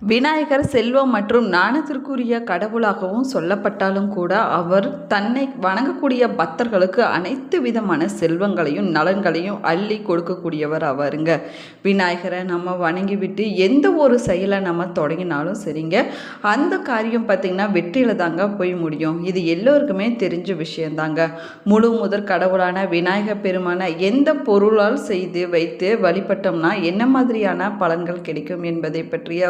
விநாயகர் செல்வம் மற்றும் ஞானத்திற்குரிய கடவுளாகவும் சொல்லப்பட்டாலும் கூட அவர் தன்னை வணங்கக்கூடிய பக்தர்களுக்கு அனைத்து விதமான செல்வங்களையும் நலன்களையும் அள்ளி கொடுக்கக்கூடியவர் அவருங்க. விநாயகரை நம்ம வணங்கிவிட்டு எந்த ஒரு செயலை நம்ம தொடங்கினாலும் சரிங்க. அந்த காரியம் பார்த்திங்கன்னா வெற்றியில் தாங்க போய் முடியும். இது எல்லோருக்குமே தெரிஞ்ச விஷயந்தாங்க. முழு முதற் கடவுளான விநாயகர் பெருமான எந்த பொருளால் செய்து வைத்து வழிபட்டோம்னா என்ன மாதிரியான பலன்கள் கிடைக்கும் என்பதை பற்றிய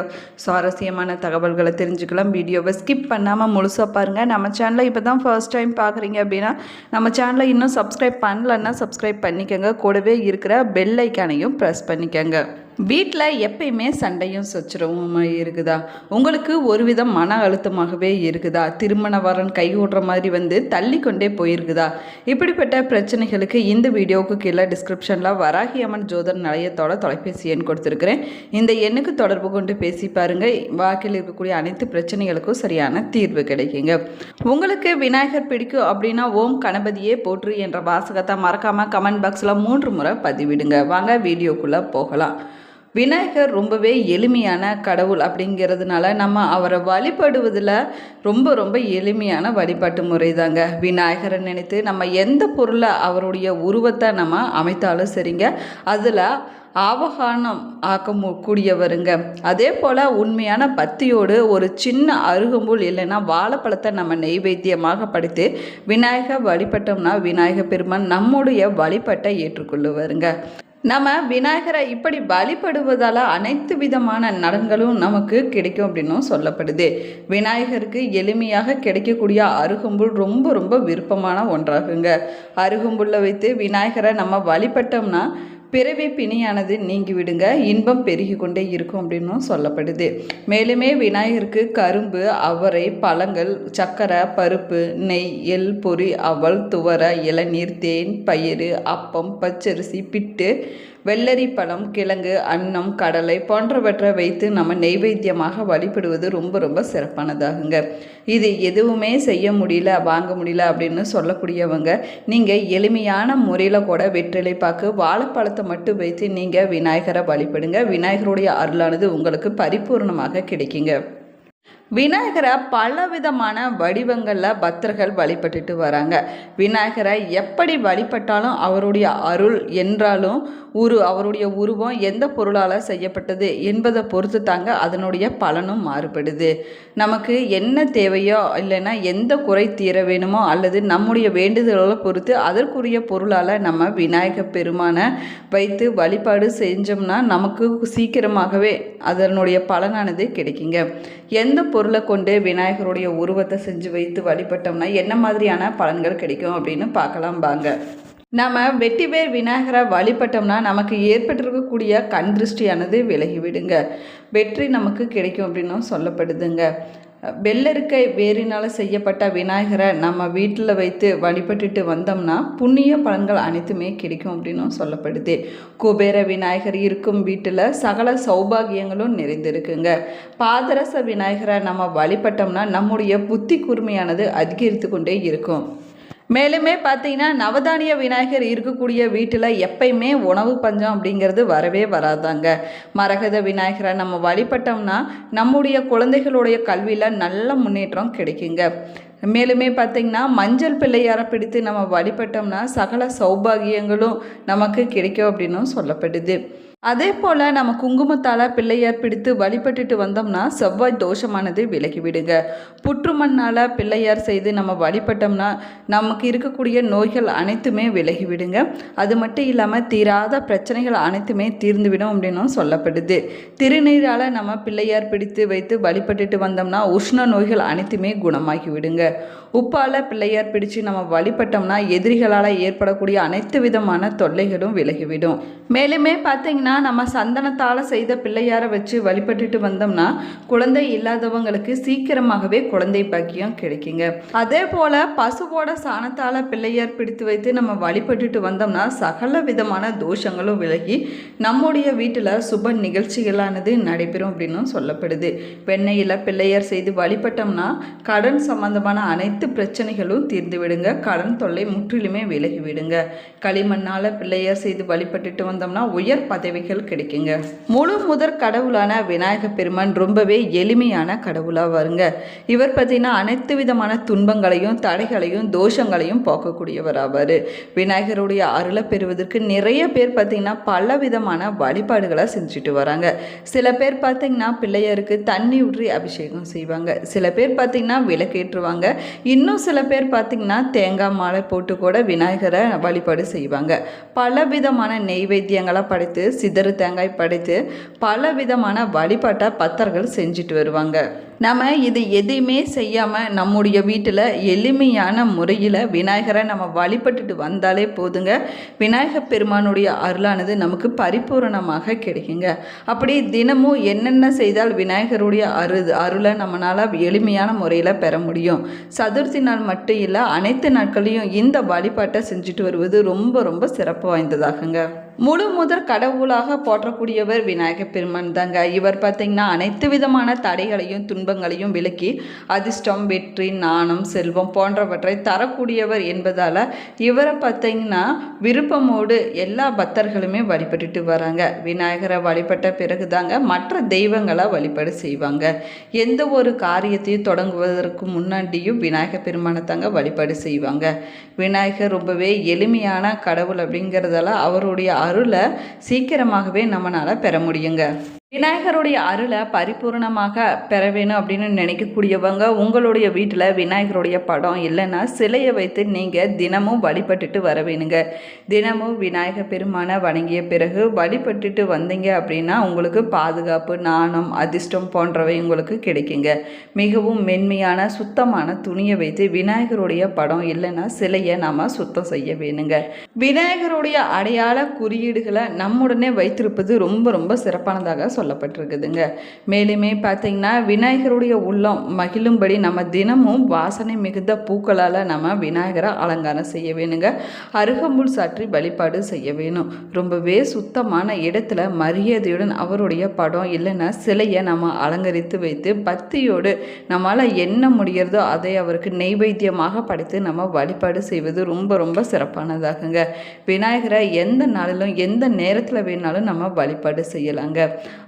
சுவாரஸ்யமான தகவல்களை தெரிஞ்சுக்கலாம். வீடியோவை ஸ்கிப் பண்ணாமல் முழுசாக பாருங்கள் நம்ம சேனலை இப்போ தான் ஃபர்ஸ்ட் டைம் பார்க்குறீங்க அப்படின்னா நம்ம சேனலை இன்னும் சப்ஸ்கிரைப் பண்ணலன்னா சப்ஸ்கிரைப் பண்ணிக்கோங்க. கூடவே இருக்கிற பெல் ஐக்கானையும் ப்ரெஸ் பண்ணிக்கோங்க. வீட்டில் எப்பயுமே சண்டையும் சச்சரவுமாக இருக்குதா? உங்களுக்கு ஒரு விதம் மன அழுத்தமாகவே இருக்குதா? திருமண வரன் கை ஓடுற மாதிரி வந்து தள்ளி கொண்டே போயிருக்குதா? இப்படிப்பட்ட பிரச்சனைகளுக்கு இந்த வீடியோவுக்கு கீழே டிஸ்கிரிப்ஷனில் வராகி அம்மன் ஜோதர் நிலையத்தோட தொலைபேசி எண் கொடுத்துருக்குறேன். இந்த எண்ணுக்கு தொடர்பு கொண்டு பேசி பாருங்கள் வாழ்க்கையில் இருக்கக்கூடிய அனைத்து பிரச்சனைகளுக்கும் சரியான தீர்வு கிடைக்குங்க. உங்களுக்கு விநாயகர் பிடிக்கும் அப்படின்னா ஓம் கணபதியே போற்று என்ற வாசகத்தை மறக்காமல் கமெண்ட் பாக்ஸில் மூன்று முறை பதிவிடுங்க. வாங்க வீடியோக்குள்ளே போகலாம். விநாயகர் ரொம்பவே எளிமையான கடவுள் அப்படிங்கிறதுனால நம்ம அவரை வழிபடுவதில் ரொம்ப ரொம்ப எளிமையான வழிபாட்டு முறை தாங்க விநாயகரை நினைத்து நம்ம எந்த பொருளை அவருடைய உருவத்தை நம்ம அமைத்தாலும் சரிங்க. அதில் ஆவகானம் ஆக்க கூடியவருங்க. அதே போல் உண்மையான பக்தியோடு ஒரு சின்ன அருகம்புல் இல்லைன்னா வாழைப்பழத்தை நம்ம நெய்வேத்தியமாக படைத்து விநாயகர் வழிபட்டோம்னா விநாயகர் பெருமான் நம்முடைய வழிபட்டை ஏற்றுக்கொள்ளுவாருங்க. நம்ம விநாயகரை இப்படி வழிபடுவதால் அனைத்து விதமான நலன்களும் நமக்கு கிடைக்கும் அப்படின்னும் சொல்லப்படுது. விநாயகருக்கு எளிமையாக கிடைக்கக்கூடிய அருகம்புல் ரொம்ப ரொம்ப விருப்பமான ஒன்றாகுங்க. அருகம்புல்லை வைத்து விநாயகரை நம்ம வழிபட்டோம்னா பிறவி பிணியானது நீங்கிவிடுங்க இன்பம் பெருகி கொண்டே இருக்கும் அப்படின்னும் சொல்லப்படுது. மேலுமே விநாயகருக்கு கரும்பு அவரை பழங்கள் சக்கரை பருப்பு நெய் எல் பொரி அவல் துவர இளநீர் தேன் பயிறு அப்பம் பச்சரிசி பிட்டு வெள்ளரி பழம் கிழங்கு அன்னம் கடலை போன்றவற்றை வைத்து நம்ம நெய்வேத்தியமாக வழிபடுவது ரொம்ப ரொம்ப சிறப்பானதாகுங்க. இது எதுவுமே செய்ய முடியல வாங்க முடியல அப்படின்னு சொல்லக்கூடியவங்க நீங்கள் எளிமையான முறையில் கூட வெற்றிலை பாக்கு வாழைப்பழத்தை மட்டும் வைத்து நீங்கள் விநாயகரை வழிபடுங்க. விநாயகருடைய அருளானது உங்களுக்கு பரிபூர்ணமாக கிடைக்குங்க. விநாயகரை பலவிதமான வடிவங்களில் பக்தர்கள் வழிபட்டுட்டு வராங்க. விநாயகரை எப்படி வழிபட்டாலும் அவருடைய அருள் என்றாலும் உரு அவருடைய உருவம் எந்த பொருளால் செய்யப்பட்டது என்பதை பொறுத்து தாங்க அதனுடைய பலனும் மாறுபடுது. நமக்கு என்ன தேவையோ இல்லைன்னா எந்த குறை தீர வேணுமோ அல்லது நம்முடைய வேண்டுதல்களை பொறுத்து அதற்குரிய பொருளால் நம்ம விநாயகர் பெருமானை வைத்து வழிபாடு செஞ்சோம்னா நமக்கு சீக்கிரமாகவே அதனுடைய பலனானது கிடைக்குங்க. எந்த பொருளை கொண்டு விநாயகருடைய உருவத்தை செஞ்சு வைத்து வழிபட்டோம்னா என்ன மாதிரியான பலன்கள் கிடைக்கும் அப்படின்னு பார்க்கலாம் வாங்க. நம்ம வெட்டிவேர் விநாயகரை வழிபட்டோம்னா நமக்கு ஏற்பட்டிருக்கக்கூடிய கண் திருஷ்டியானது விலகிவிடுங்க வெற்றி நமக்கு கிடைக்கும் அப்படின்னும் சொல்லப்படுதுங்க. வெள்ளரிக்கை வேரினால் செய்யப்பட்ட விநாயகரை நம்ம வீட்டில் வைத்து வழிபட்டுட்டு வந்தோம்னா புண்ணிய பலன்கள் அனைத்துமே கிடைக்கும் அப்படின்னும் சொல்லப்படுது. குபேர விநாயகர் இருக்கும் வீட்டில் சகல சௌபாகியங்களும் நிறைந்திருக்குங்க. பாதரச விநாயகரை நம்ம வழிபட்டோம்னா நம்முடைய புத்தி கூர்மையானது அதிகரித்து கொண்டே இருக்கும். மேலுமே பார்த்தீங்கன்னா நவதானிய விநாயகர் இருக்கக்கூடிய வீட்டில் எப்பயுமே உணவு பஞ்சம் அப்படிங்கிறது வரவே வராதாங்க. மரகத விநாயகரை நம்ம வழிபட்டோம்னா நம்முடைய குழந்தைகளுடைய கல்வியில் நல்ல முன்னேற்றம் கிடைக்குங்க. மேலுமே பார்த்திங்கன்னா மஞ்சள் பிள்ளையாரை பிடித்து நம்ம வழிபட்டோம்னா சகல சௌபாகியங்களும் நமக்கு கிடைக்கும் அப்படின்னும் சொல்லப்படுது. அதே போல் நம்ம குங்குமத்தால் பிள்ளையார் பிடித்து வழிபட்டுட்டு வந்தோம்னா செவ்வாய் தோஷமானது விலகிவிடுங்க புற்றுமண்ணால் பிள்ளையார் செய்து நம்ம வழிபட்டோம்னா நமக்கு இருக்கக்கூடிய நோய்கள் அனைத்துமே விலகிவிடுங்க அது மட்டும் இல்லாமல் தீராத பிரச்சனைகள் அனைத்துமே தீர்ந்துவிடும் அப்படின்னும் சொல்லப்படுது. திருநீரால் நம்ம பிள்ளையார் பிடித்து வைத்து வழிபட்டுட்டு வந்தோம்னா உஷ்ண நோய்கள் அனைத்துமே குணமாகி விடுங்க. உப்பால் பிள்ளையார் பிடிச்சு நம்ம வழிபட்டோம்னா எதிரிகளால் ஏற்படக்கூடிய அனைத்து விதமான தொல்லைகளும் விலகிவிடும் மேலுமே பார்த்தீங்கன்னா நம்ம சந்தனத்தால் செய்த பிள்ளையாரை வச்சு வழிபட்டுட்டு வந்தோம்னா குழந்தை இல்லாதவங்களுக்கு சீக்கிரமாகவே குழந்தை பாக்கியம் கிடைக்குங்க. அதே போல் பசுவோட சாணத்தால் பிள்ளையார் பிடித்து வைத்து நம்ம வழிபட்டுட்டு வந்தோம்னா சகல விதமான தோஷங்களும் விலகி நம்முடைய வீட்டில் சுப நிகழ்ச்சிகளானது நடைபெறும் அப்படின்னும் சொல்லப்படுது. வெண்ணெயில் பிள்ளையார் செய்து வழிபட்டோம்னா கடன் சம்பந்தமான அனைத்து பிரச்சனைகளும் தீர்ந்து விடுங்க. கடன் தொல்லை முற்றிலுமே விலகி விடுங்க. களிமண்ணால் பிள்ளையார் செய்து வழிபட்டுட்டு வந்தோம்னா உயர் பதவி ஆகியவைகள் கிடைக்குங்க. முழு முதற் கடவுளான விநாயக பெருமான் ரொம்பவே எளிமையான கடவுளாக வருங்க. இவர் பார்த்தீங்கன்னா அனைத்து விதமான துன்பங்களையும் தடைகளையும் தோஷங்களையும் போக்கக்கூடியவராவார் விநாயகருடைய அருளை பெறுவதற்கு நிறைய பேர் பார்த்தீங்கன்னா பல விதமான வழிபாடுகளை செஞ்சுட்டு வராங்க. சில பேர் பார்த்தீங்கன்னா பிள்ளையருக்கு தண்ணி ஊற்றி அபிஷேகம் செய்வாங்க. சில பேர் பார்த்தீங்கன்னா விளக்கேற்றுவாங்க. இன்னும் சில பேர் பார்த்தீங்கன்னா தேங்காய் மாலை போட்டு கூட விநாயகரை வழிபாடு செய்வாங்க. பல விதமான நெய்வேத்தியங்களை படைத்து சிதறு தேங்காய் படைத்து பல விதமான வழிபாட்டை பத்தர்கள் செஞ்சுட்டு வருவாங்க. நம்ம இது எதையுமே செய்யாமல் நம்முடைய வீட்டில் எளிமையான முறையில் விநாயகரை நம்ம வழிபட்டுட்டு வந்தாலே போதுங்க. விநாயகர் பெருமானுடைய அருளானது நமக்கு பரிபூரணமாக கிடைக்குங்க. அப்படி தினமும் என்னென்ன செய்தால் விநாயகருடைய அரு அருளை நம்மளால் எளிமையான முறையில் பெற முடியும். சதுர்த்தி நாள் மட்டும் இல்லை அனைத்து நாட்களையும் இந்த வழிபாட்டை செஞ்சுட்டு வருவது ரொம்ப ரொம்ப சிறப்பு வாய்ந்ததாகுங்க. முழு முதற் கடவுளாக போற்றக்கூடியவர் விநாயகர் பெருமான் தாங்க. இவர் பார்த்தீங்கன்னா அனைத்து விதமான தடைகளையும் துன்பங்களையும் விலக்கி அதிர்ஷ்டம் வெற்றி நாணம் செல்வம் போன்றவற்றை தரக்கூடியவர் என்பதால் இவரை பார்த்தீங்கன்னா விருப்பமோடு எல்லா பக்தர்களுமே வழிபட்டுட்டு வராங்க. விநாயகரை வழிபட்ட பிறகு தாங்க மற்ற தெய்வங்களை வழிபாடு செய்வாங்க. எந்த ஒரு காரியத்தையும் தொடங்குவதற்கு முன்னாடியும் விநாயகர் பெருமானை தாங்க வழிபாடு செய்வாங்க. விநாயகர் ரொம்பவே எளிமையான கடவுள் அப்படிங்கிறதால அவருடைய அருளை சீக்கிரமாகவே நம்மளால் பெற முடியுங்க. விநாயகருடைய அருளை பரிபூர்ணமாக பெற வேணும் அப்படின்னு நினைக்கக்கூடியவங்க உங்களுடைய வீட்டில் விநாயகருடைய படம் இல்லைன்னா சிலையை வைத்து நீங்கள் தினமும் வழிபட்டுட்டு வர வேணுங்க. தினமும் விநாயகர் பெருமானை வணங்கிய பிறகு வழிபட்டுட்டு வந்தீங்க அப்படின்னா உங்களுக்கு பாதுகாப்பு நாணம் அதிர்ஷ்டம் போன்றவை உங்களுக்கு கிடைக்குங்க. மிகவும் மென்மையான சுத்தமான துணியை வைத்து விநாயகருடைய படம் இல்லைன்னா சிலையை நாம் சுத்தம் செய்ய வேணுங்க. விநாயகருடைய அடையாள குறியீடுகளை நம்முடனே வைத்திருப்பது ரொம்ப ரொம்ப சிறப்பானதாக சொல்லப்பட்டிருக்குதுங்க. மேலுமே பார்த்தீங்கன்னா விநாயகருடைய உள்ளம் மகிழும்படி நம்ம தினமும் வாசனை மிகுந்த பூக்களால் நம்ம விநாயகரை அலங்காரம் செய்ய வேணுங்க. அருகம்புல் சாற்றி வழிபாடு செய்ய வேணும். ரொம்பவே சுத்தமான இடத்துல மரியாதையுடன் அவருடைய படம் இல்லைன்னா சிலையை நம்ம அலங்கரித்து வைத்து பக்தியோடு நம்மளால் என்ன முடிகிறதோ அதை அவருக்கு நெய்வேத்தியமாக படைத்து நம்ம வழிபாடு செய்வது ரொம்ப ரொம்ப சிறப்பானதாகுங்க. விநாயகரை எந்த நாளிலும் எந்த நேரத்தில் வேணாலும் நம்ம வழிபாடு செய்யலாங்க.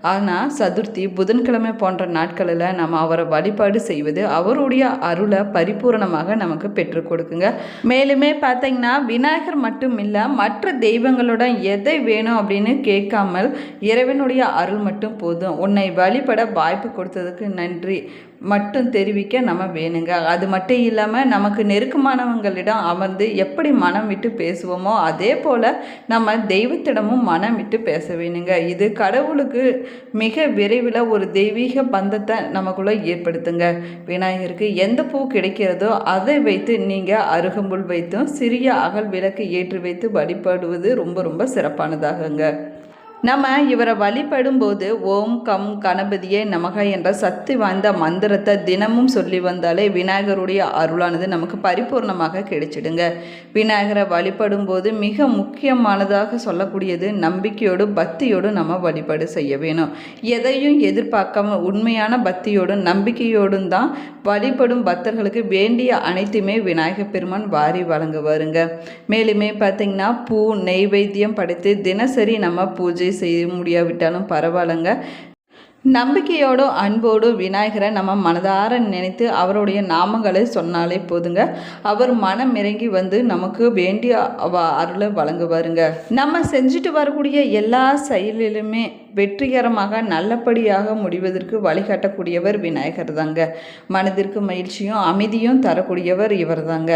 ஆனால் சதுர்த்தி புதன்கிழமை போன்ற நாட்களில் நம்ம அவரை வழிபாடு செய்வது அவருடைய அருளை பரிபூரணமாக நமக்கு பெற்றுக் கொடுக்குங்க. மேலுமே பார்த்தீங்கன்னா விநாயகர் மட்டும் இல்லை மற்ற தெய்வங்களுடன் எதை வேணும் அப்படின்னு கேட்காமல் இறைவனுடைய அருள் மட்டும் போதும். உன்னை வழிபட வாய்ப்பு கொடுத்ததுக்கு நன்றி. மட்டும் தெரிவிக்க நம்ம வேணுங்க. அது மட்டும் இல்லாமல் நமக்கு நெருக்கமானவங்களிடம் அமர்ந்து எப்படி மனம் விட்டு பேசுவோமோ அதே போல் நம்ம தெய்வத்திடமும் மனம் விட்டு பேச வேணுங்க. இது கடவுளுக்கு மிக விரைவில் ஒரு தெய்வீக பந்தத்தை நமக்குள்ளே ஏற்படுத்துங்க. விநாயகருக்கு எந்த பூ கிடைக்கிறதோ அதை வைத்து நீங்கள் அருகம்புல் வைத்தும் சிறிய அகல் விளக்கு ஏற்றி வைத்து வழிபடுவது ரொம்ப ரொம்ப சிறப்பானதாகுங்க. நம்ம இவரை வழிபடும் போது ஓம் கம் கணபதியே நமக என்ற சக்தி வாய்ந்த மந்திரத்தை தினமும் சொல்லி வந்தாலே விநாயகருடைய அருளானது நமக்கு பரிபூர்ணமாக கிடைச்சிடுங்க. விநாயகரை வழிபடும் போது மிக முக்கியமானதாக சொல்லக்கூடியது நம்பிக்கையோடு பக்தியோடு நம்ம வழிபாடு செய்ய வேணும். எதையும் எதிர்பார்க்காம உண்மையான பக்தியோடும் நம்பிக்கையோடும் தான் வழிபடும் பக்தர்களுக்கு வேண்டிய அனைத்துமே விநாயகர் பெருமான் வாரி வழங்குவாருங்க. மேலுமே பார்த்திங்கன்னா பூ நெய்வேத்தியம் படைத்து தினசரி நம்ம பூஜை செய்ய முடியாவிட்டாலும் பரவாயில்லைங்க. நம்பிக்கையோடும் அன்போடும் விநாயகரை நம்ம மனதார நினைத்து அவருடைய நாமங்களை சொன்னாலே போதுங்க. அவர் மனம் இறங்கி வந்து நமக்கு வேண்டிய அருளை வழங்குவாருங்க. நம்ம செஞ்சுட்டு வரக்கூடிய எல்லா செயலிலுமே வெற்றிகரமாக நல்லபடியாக முடிவதற்கு வழிகாட்டக்கூடியவர் விநாயகர் தாங்க மனதிற்கு மகிழ்ச்சியும் அமைதியும் தரக்கூடியவர் இவர் தாங்க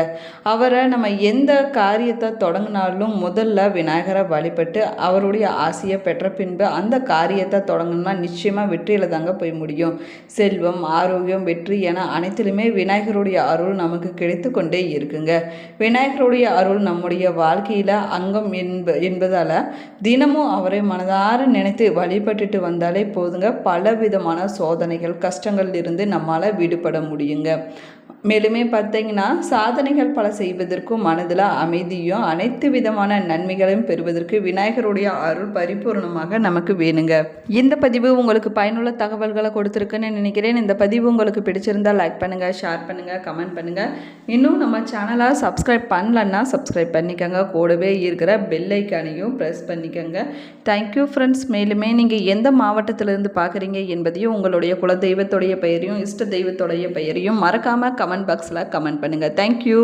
அவரை நம்ம எந்த காரியத்தை தொடங்கினாலும் முதல்ல விநாயகரை வழிபட்டு அவருடைய ஆசையை பெற்ற பின்பு அந்த காரியத்தை தொடங்கணும்னா நிச்சயமாக வெற்றியில் தாங்க போய் முடியும். செல்வம் ஆரோக்கியம் வெற்றி என அனைத்திலுமே விநாயகருடைய அருள் நமக்கு கிடைத்து கொண்டே இருக்குங்க. விநாயகருடைய அருள் நம்முடைய வாழ்க்கையில் அங்கம் என்ப என்பதால் தினமும் அவரை மனதார நினைத்து வழிபட்டுட்டு வந்தாலே போதுங்க. பல விதமான சோதனைகள் கஷ்டங்கள் இருந்து நம்மால் விடுபட முடியுங்க. மேலுமே பார்த்தீங்கன்னா சாதனைகள் பல செய்வதற்கும் மனதில் அமைதியும் அனைத்து விதமான நன்மைகளையும் பெறுவதற்கு விநாயகருடைய அருள் பரிபூர்ணமாக நமக்கு வேணுங்க. இந்த பதிவு உங்களுக்கு பயனுள்ள தகவல்களை கொடுத்துருக்குன்னு நினைக்கிறேன். இந்த பதிவு உங்களுக்கு பிடிச்சிருந்தா லைக் பண்ணுங்கள் ஷேர் பண்ணுங்கள் கமெண்ட் பண்ணுங்கள் இன்னும் நம்ம சேனலை சப்ஸ்கிரைப் பண்ணலன்னா சப்ஸ்கிரைப் பண்ணிக்கோங்க. கூடவே இருக்கிற பெல்லைக்கானையும் ப்ரெஸ் பண்ணிக்கோங்க. தேங்க்யூ ஃப்ரெண்ட்ஸ் மேலுமே நீங்கள் எந்த மாவட்டத்திலிருந்து பார்க்குறீங்க என்பதையும் உங்களுடைய குலதெய்வத்துடைய பெயரையும் இஷ்ட தெய்வத்துடைய பெயரையும் மறக்காமல் கமெண்ட் பாக்ஸில் கமெண்ட் பண்ணுங்கள் தேங்க்யூ